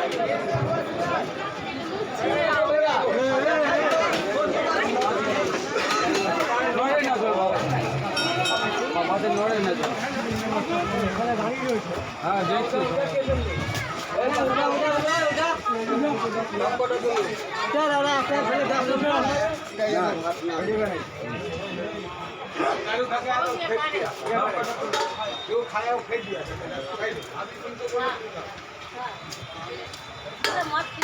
Ano, sonam kasi. হ্যাঁ দেখছি 这么磨皮